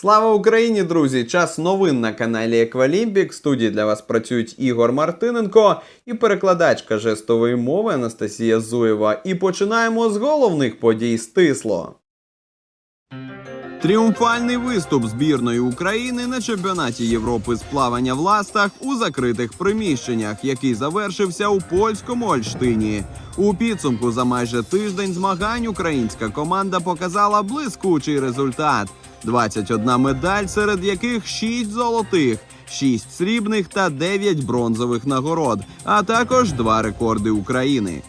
Слава Україні, друзі! Час новин на каналі Еквалімпік. В студії для вас працюють Ігор Мартиненко і перекладачка жестової мови Анастасія Зуєва. І починаємо з головних подій стисло. Тріумфальний виступ збірної України на чемпіонаті Європи з плавання в ластах у закритих приміщеннях, який завершився у польському Ольштині. У підсумку за майже тиждень змагань українська команда показала блискучий результат: 21 медаль, серед яких 6 золотих. 6 срібних та 9 бронзових нагород, а також два рекорди України.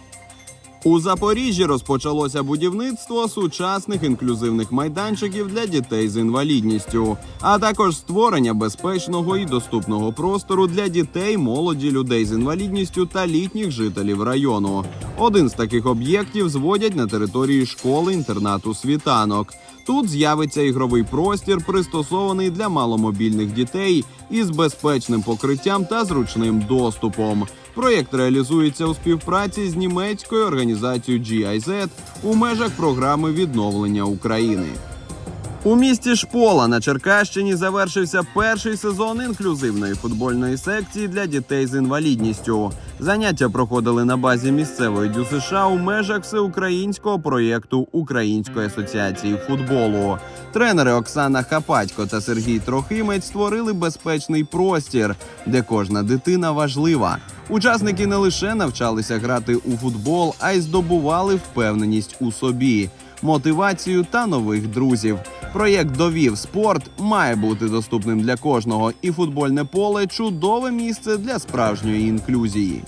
У Запоріжжі розпочалося будівництво сучасних інклюзивних майданчиків для дітей з інвалідністю, а також створення безпечного і доступного простору для дітей, молоді, людей з інвалідністю та літніх жителів району. Один з таких об'єктів зводять на території школи інтернату світанок. Тут з'явиться ігровий простір, пристосований для маломобільних дітей із безпечним покриттям та зручним доступом. Проєкт реалізується у співпраці з німецькою організацією GIZ у межах програми відновлення України. У місті Шпола на Черкащині завершився перший сезон інклюзивної футбольної секції для дітей з інвалідністю. Заняття проходили на базі місцевої ДЮСШ у межах всеукраїнського проєкту Української асоціації футболу. Тренери Оксана Хапатько та Сергій Трохимець створили безпечний простір, де кожна дитина важлива. Учасники не лише навчалися грати у футбол, а й здобували впевненість у собі мотивацію та нових друзів. Проєкт довів спорт має бути доступним для кожного, і футбольне поле чудове місце для справжньої інклюзії.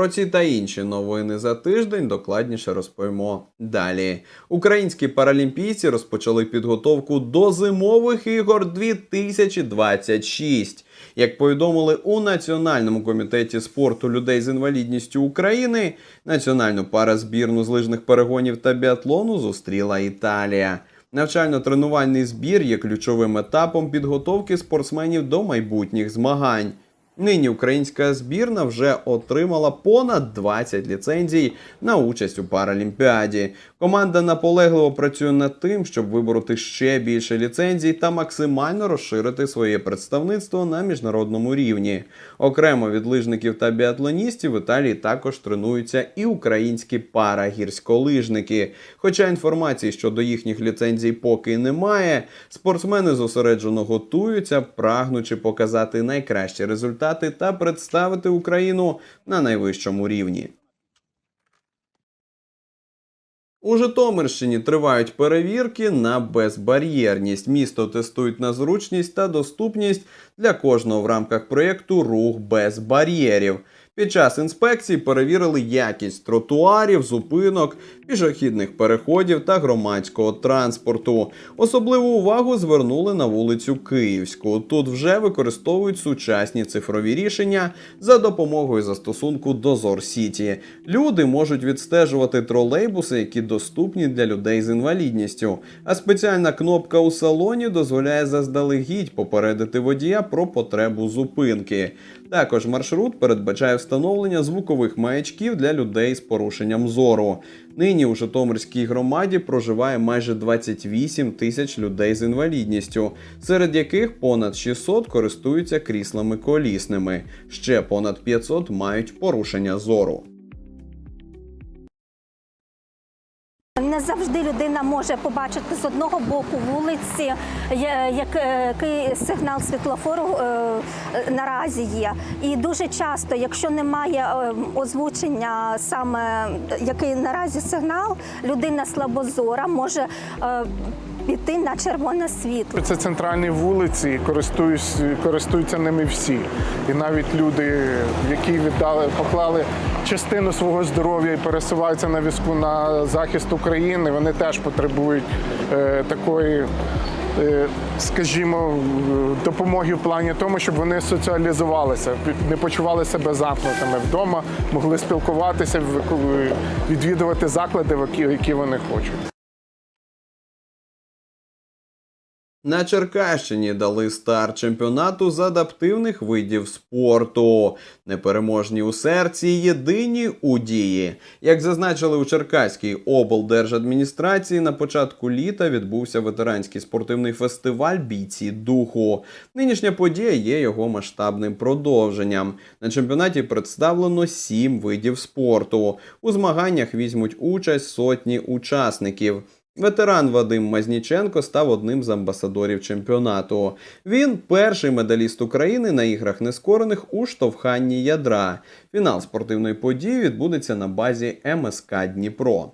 Про ці та інші новини за тиждень докладніше розповімо далі. Українські паралімпійці розпочали підготовку до зимових ігор 2026. Як повідомили у Національному комітеті спорту людей з інвалідністю України, національну паразбірну з лижних перегонів та біатлону зустріла Італія. Навчально-тренувальний збір є ключовим етапом підготовки спортсменів до майбутніх змагань. Нині українська збірна вже отримала понад 20 ліцензій на участь у Паралімпіаді. Команда наполегливо працює над тим, щоб вибороти ще більше ліцензій та максимально розширити своє представництво на міжнародному рівні. Окремо від лижників та біатлоністів в Італії також тренуються і українські парагірськолижники. Хоча інформації щодо їхніх ліцензій поки немає, спортсмени зосереджено готуються, прагнучи показати найкращі результати та представити Україну на найвищому рівні. У Житомирщині тривають перевірки на безбар'єрність. Місто тестують на зручність та доступність для кожного в рамках проєкту Рух без бар'єрів. Під час інспекції перевірили якість тротуарів, зупинок, пішохідних переходів та громадського транспорту. Особливу увагу звернули на вулицю Київську. Тут вже використовують сучасні цифрові рішення за допомогою застосунку Дозор Сіті. Люди можуть відстежувати тролейбуси, які доступні для людей з інвалідністю. А спеціальна кнопка у салоні дозволяє заздалегідь попередити водія про потребу зупинки. Також маршрут передбачає встановлення звукових маячків для людей з порушенням зору. Нині у Житомирській громаді проживає майже 28 тисяч людей з інвалідністю, серед яких понад 600 користуються кріслами колісними. Ще понад 500 мають порушення зору. Не завжди людина може побачити з одного боку вулиці, який сигнал світлофору е, наразі є. І дуже часто, якщо немає е, озвучення саме який наразі сигнал, людина слабозора може е, піти на червоне світло. Це центральні вулиці, користуються ними всі. І навіть люди, які віддали, поклали частину свого здоров'я і пересуваються на візку на захист України, вони теж потребують е, такої. е, Скажімо, допомоги в плані тому, щоб вони соціалізувалися, не почували себе замкнутими вдома, могли спілкуватися, відвідувати заклади, які вони хочуть. На Черкащині дали старт чемпіонату з адаптивних видів спорту. Непереможні у серці, єдині у дії. Як зазначили у Черкаській облдержадміністрації, на початку літа відбувся ветеранський спортивний фестиваль Бійці духу. Нинішня подія є його масштабним продовженням. На чемпіонаті представлено сім видів спорту. У змаганнях візьмуть участь сотні учасників. Ветеран Вадим Мазніченко став одним з амбасадорів чемпіонату. Він перший медаліст України на іграх нескорених у штовханні ядра. Фінал спортивної події відбудеться на базі МСК Дніпро.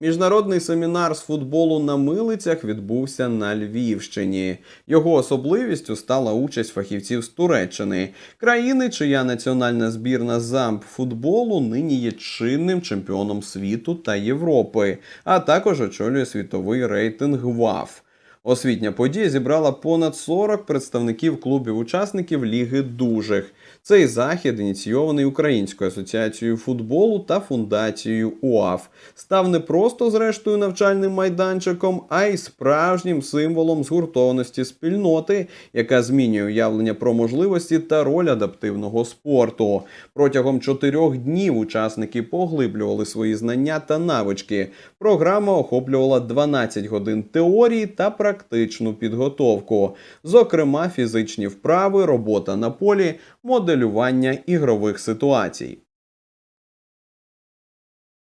Міжнародний семінар з футболу на милицях відбувся на Львівщині. Його особливістю стала участь фахівців з Туреччини, країни, чия національна збірна замп футболу нині є чинним чемпіоном світу та Європи, а також очолює світовий рейтинг ВАФ. Освітня подія зібрала понад 40 представників клубів-учасників Ліги дужих. Цей захід, ініційований Українською асоціацією футболу та фундацією УАФ, став не просто зрештою навчальним майданчиком, а й справжнім символом згуртованості спільноти, яка змінює уявлення про можливості та роль адаптивного спорту. Протягом чотирьох днів учасники поглиблювали свої знання та навички. Програма охоплювала 12 годин теорії та практичну підготовку, зокрема фізичні вправи, робота на полі, моделювання ігрових ситуацій.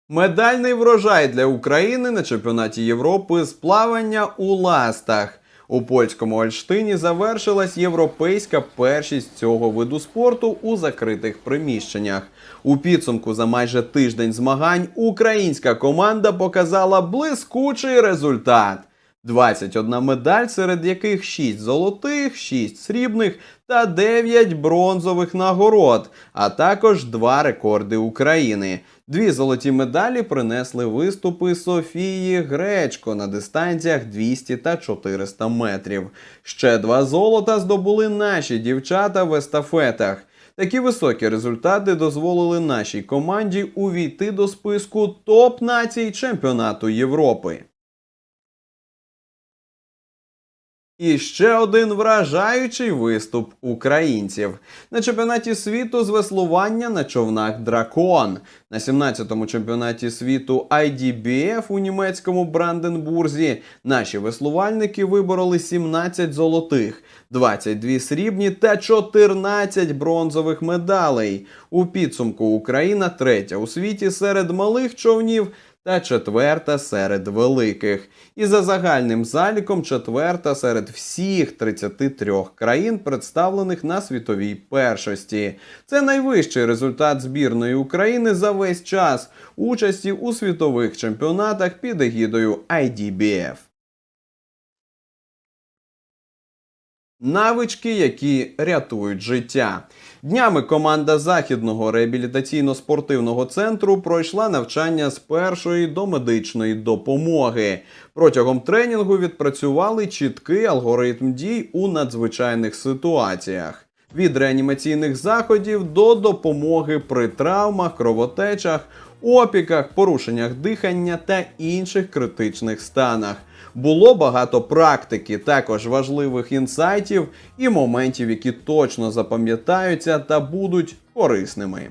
Медальний врожай для України на чемпіонаті Європи з плавання у ластах. У польському Ольштині завершилась європейська першість цього виду спорту у закритих приміщеннях. У підсумку за майже тиждень змагань українська команда показала блискучий результат. 21 медаль, серед яких 6 золотих, 6 срібних та 9 бронзових нагород, а також два рекорди України. Дві золоті медалі принесли виступи Софії Гречко на дистанціях 200 та 400 метрів. Ще два золота здобули наші дівчата в естафетах. Такі високі результати дозволили нашій команді увійти до списку топ-націй чемпіонату Європи. І ще один вражаючий виступ українців на чемпіонаті світу з веслування на човнах Дракон. На 17-му чемпіонаті світу IDBF у німецькому Бранденбурзі наші веслувальники вибороли 17 золотих, 22 срібні та 14 бронзових медалей. У підсумку Україна третя у світі серед малих човнів та четверта серед великих. І за загальним заліком четверта серед всіх 33 країн, представлених на світовій першості. Це найвищий результат збірної України за весь час участі у світових чемпіонатах під егідою IDBF. Навички, які рятують життя. Днями команда західного реабілітаційно-спортивного центру пройшла навчання з першої до медичної допомоги. Протягом тренінгу відпрацювали чіткий алгоритм дій у надзвичайних ситуаціях. Від реанімаційних заходів до допомоги при травмах, кровотечах, опіках, порушеннях дихання та інших критичних станах. Було багато практики, також важливих інсайтів і моментів, які точно запам'ятаються та будуть корисними.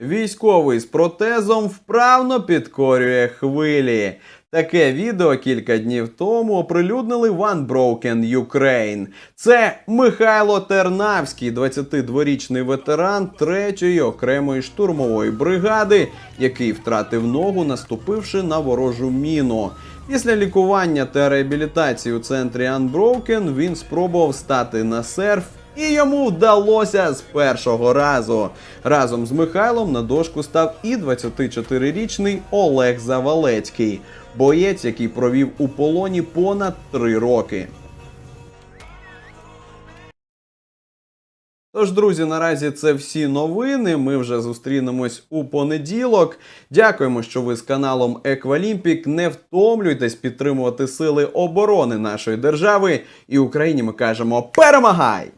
Військовий з протезом вправно підкорює хвилі. Таке відео кілька днів тому оприлюднили One Broken Ukraine. Це Михайло Тернавський, 22-річний ветеран 3-ї окремої штурмової бригади, який втратив ногу, наступивши на ворожу міну. Після лікування та реабілітації у центрі Unbroken він спробував стати на серф. І йому вдалося з першого разу. Разом з Михайлом на дошку став і 24-річний Олег Завалецький, боєць, який провів у полоні понад три роки. Тож, друзі, наразі це всі новини. Ми вже зустрінемось у понеділок. Дякуємо, що ви з каналом Еквалімпік. Не втомлюйтесь підтримувати сили оборони нашої держави. І Україні ми кажемо перемагай!